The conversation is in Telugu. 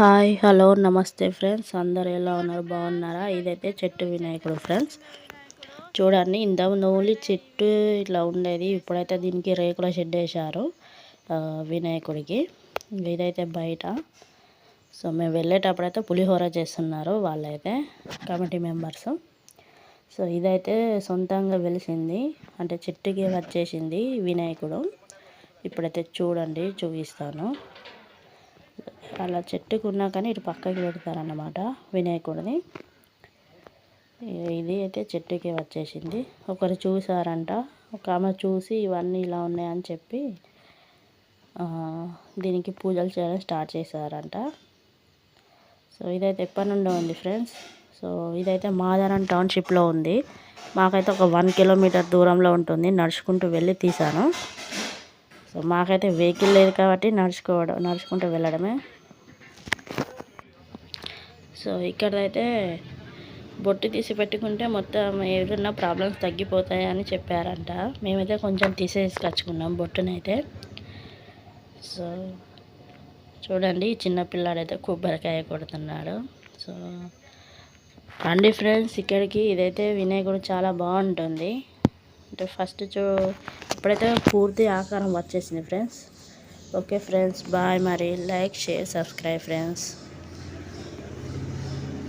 హాయ్ హలో నమస్తే ఫ్రెండ్స్. అందరు ఎలా ఉన్నారు? బాగున్నారా? ఇదైతే చెట్టు వినాయకుడు ఫ్రెండ్స్. చూడండి ఇంతకుముందు ఓన్లీ చెట్టు ఇట్లా ఉండేది. ఇప్పుడైతే దీనికి రేకుల షెడ్ వేశారు వినాయకుడికి. ఇదైతే బయట. సో మేము వెళ్ళేటప్పుడు అయితే పులిహోర చేస్తున్నారు వాళ్ళైతే కమిటీ మెంబర్స్. సో ఇదైతే సొంతంగా వెలిసింది. అంటే చెట్టుకి వచ్చేసింది వినాయకుడు. ఇప్పుడైతే చూడండి చూపిస్తాను. అలా చెట్టుకు ఉన్నా కానీ ఇటు పక్కకి పెడతారన్నమాట వినాయకుడిని. ఇది అయితే చెట్టుకే వచ్చేసింది. ఒకరు చూసారంట ఒక ఆమె చూసి ఇవన్నీ ఇలా ఉన్నాయని చెప్పి దీనికి పూజలు చేయడం స్టార్ట్ చేశారంట. సో ఇదైతే ఎప్పటి నుండో ఉంది ఫ్రెండ్స్. సో ఇదైతే మాదారం టౌన్షిప్లో ఉంది. మాకైతే ఒక వన్ కిలోమీటర్ దూరంలో ఉంటుంది. నడుచుకుంటూ వెళ్ళి తీసాను సో మాకైతే వెహికల్ లేదు కాబట్టి నడుచుకోవడం నడుచుకుంటూ వెళ్ళడమే సో ఇక్కడైతే బొట్టు తీసి పెట్టుకుంటే మొత్తం ఏదన్నా ప్రాబ్లమ్స్ తగ్గిపోతాయి అని చెప్పారంట. మేమైతే కొంచెం తీసేసుకొచ్చుకున్నాం బొట్టునైతే. సో చూడండి చిన్నపిల్లాడైతే కొబ్బరికాయ కొడుతున్నాడు. సో రండి ఫ్రెండ్స్ ఇక్కడికి ఇదైతే వినాయకుడు చాలా బాగుంటుంది. అంటే ఫస్ట్ చూ ఇప్పుడైతే పూర్తి ఆకారం వచ్చేసింది ఫ్రెండ్స్ ఓకే ఫ్రెండ్స్ బాయ్ మరి. Like share subscribe friends